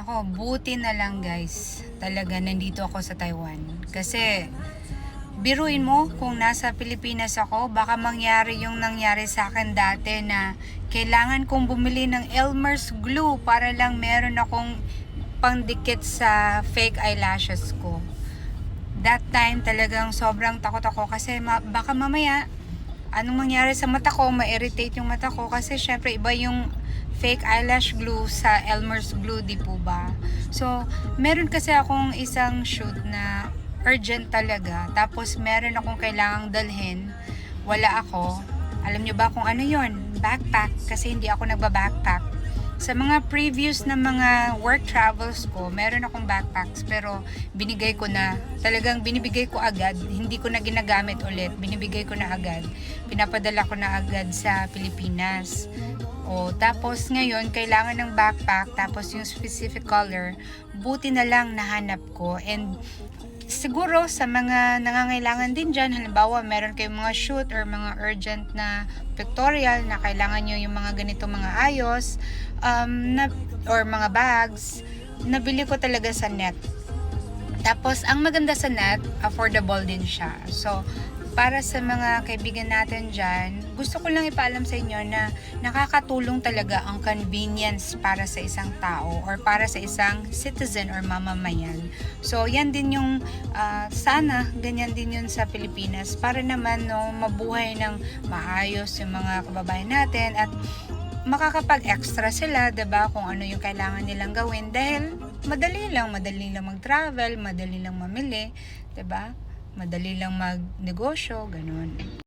Nako, buti na lang guys. Talaga nandito ako sa Taiwan. Kasi biruin mo kung nasa Pilipinas ako, baka mangyari yung nangyari sa akin dati na kailangan kong bumili ng Elmer's glue para lang meron akong pangdikit sa fake eyelashes ko. That time talagang sobrang takot ako kasi ma- baka mamaya anong mangyari sa mata ko, ma-irritate yung mata ko kasi syempre iba yung fake eyelash glue sa Elmer's glue, di po ba? So, meron kasi akong isang shoot na urgent talaga. Tapos, meron akong kailangang dalhin. Wala ako. Alam nyo ba kung ano yon Backpack. Kasi hindi ako nagba-backpack. Sa mga previous na mga work travels ko, meron akong backpacks pero binigay ko na, talagang binibigay ko agad, hindi ko na ginagamit ulit, binibigay ko na agad, pinapadala ko na agad sa Pilipinas. O, tapos ngayon, kailangan ng backpack, tapos yung specific color, buti na lang nahanap ko. And siguro sa mga nangangailangan din dyan, halimbawa meron kayong mga shoot or mga urgent na pictorial na kailangan nyo yung mga ganito mga ayos um, na, or mga bags, nabili ko talaga sa net. Tapos, ang maganda sa net, affordable din siya. So, para sa mga kaibigan natin dyan, gusto ko lang ipaalam sa inyo na nakakatulong talaga ang convenience para sa isang tao or para sa isang citizen or mamamayan. So, yan din yung ah, sana, ganyan din yun sa Pilipinas para naman no, mabuhay ng maayos yung mga kababayan natin at makakapag-extra sila, 'di ba kung ano yung kailangan nilang gawin dahil madali lang, madali lang mag-travel, madali lang mamili, 'di ba Madali lang mag-negosyo, ganun.